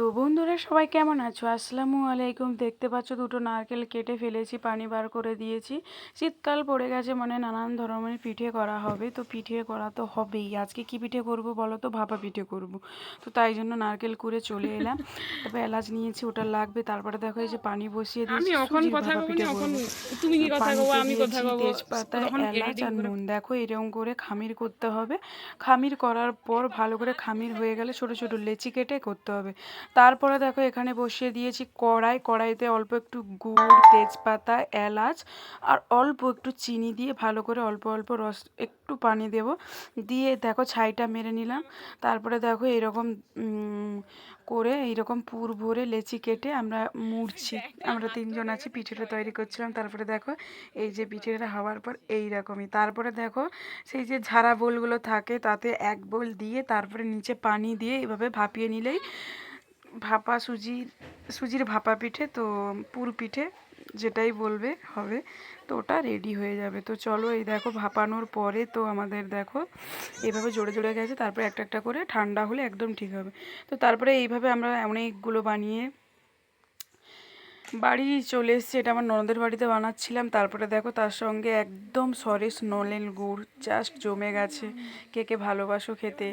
তো বন্ধুরা সবাই কেমন আছো? আসসালামু আলাইকুম। দেখতে পাচ্ছ দুটো নারকেল কেটে ফেলেছি পানি বার করে দিয়েছি। শীতকাল পড়ে গেছে মানে নানান ধরনের পিঠে করা হবে। তো পিঠে করা তো হবেই। আজকে কি পিঠে করব বলো তো? ভাপা পিঠে করব। তো তাই জন্য নারকেল কুড়ে চলে এলাম। তারপর এলাচ নিয়েছি ওটা লাগবে। তারপরে দেখো এই যে পানি বসিয়ে আমি দিয়েছি তুমি কি কথা আমি কথা তেজপাতা এলাচ আর নুন। দেখো এরকম করে খামির করতে হবে। খামির করার পর ভালো করে খামির হয়ে গেলে ছোট ছোট লেচি কেটে করতে হবে। তারপরে দেখো এখানে বসিয়ে দিয়েছি কড়াই। কড়াইতে অল্প একটু গুড়, তেজপাতা, এলাচ আর অল্প একটু চিনি দিয়ে ভালো করে অল্প অল্প রস, একটু পানি দেব। দিয়ে দেখো ছাইটা মেরে নিলাম। তারপরে দেখো এরকম করে এইরকম পুর ভরে লেচি কেটে আমরা মুড়ছি। আমরা তিনজন আছি, পিঠেটা তৈরি করছিলাম। তারপরে দেখো এই যে পিঠেটা হওয়ার পর এই রকমই তারপরে দেখো সেই যে ঝাড়া বোলগুলো থাকে তাতে এক বোল দিয়ে তারপরে নিচে পানি দিয়ে এভাবে ভাপিয়ে নিলেই ভাপা সুজির সুজির ভাপা পিঠে, তো পুর পিঠে যেটাই বলবে হবে, তো ওটা রেডি হয়ে যাবে। তো চলো এই দেখো ভাপানোর পরে তো আমাদের দেখো এইভাবে জোরে জোরে গেছে, তারপরে একটা একটা করে ঠান্ডা হলে একদম ঠিক হবে। তো তারপরে এইভাবে আমরা অনেকগুলো বানিয়ে বাড়ি চলে এসেছি, এটা আমার ননদের বাড়িতে বানাচ্ছিলাম। তারপরে দেখো তার সঙ্গে একদম সরেস নলেন গুড় জাস্ট জমে গেছে। কে কে ভালোবাসো খেতে।